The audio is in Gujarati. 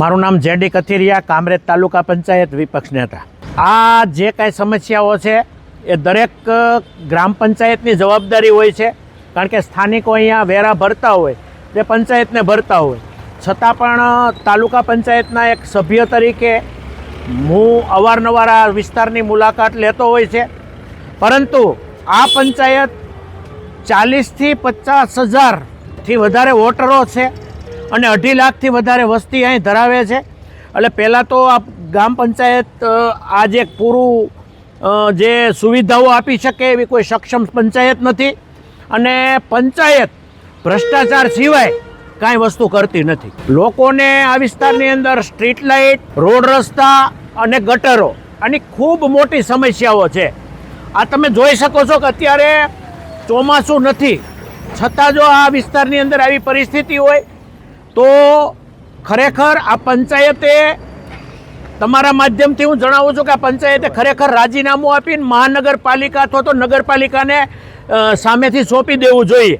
મારું નામ જેડી કથિરિયા, કામરેજ તાલુકા પંચાયત વિપક્ષ નેતા. આ જે કાંઈ સમસ્યાઓ છે, એ દરેક ગ્રામ પંચાયતની જવાબદારી હોય છે. કારણ કે સ્થાનિકો અહીંયા વેરા ભરતા હોય, તે પંચાયતને ભરતા હોય. છતાં પણ તાલુકા પંચાયતના એક સભ્ય તરીકે હું અવારનવાર આ વિસ્તારની મુલાકાત લેતો હોય છે. પરંતુ આ પંચાયત ચાલીસથી પચાસ હજારથી વધારે વોટરો છે. અને અઢી લાખથી વધારે વસ્તી અહીં ધરાવે છે. એટલે પહેલાં તો આ ગામ પંચાયત આ જે પૂરું જે સુવિધાઓ આપી શકે એવી કોઈ સક્ષમ પંચાયત નથી. અને પંચાયત ભ્રષ્ટાચાર સિવાય કાંઈ વસ્તુ કરતી નથી. લોકોને આ વિસ્તારની અંદર સ્ટ્રીટ લાઇટ, રોડ રસ્તા અને ગટરો આની ખૂબ મોટી સમસ્યાઓ છે. આ તમે જોઈ શકો છો કે અત્યારે ચોમાસું નથી. છતાં જો આ વિસ્તારની અંદર આવી પરિસ્થિતિ હોય તો ખરેખર આ પંચાયતે તમારા માધ્યમથી હું જણાવું છું કે આ પંચાયતે ખરેખર રાજીનામું આપીને મહાનગરપાલિકા અથવા તો નગરપાલિકાને સામેથી સોંપી દેવું જોઈએ.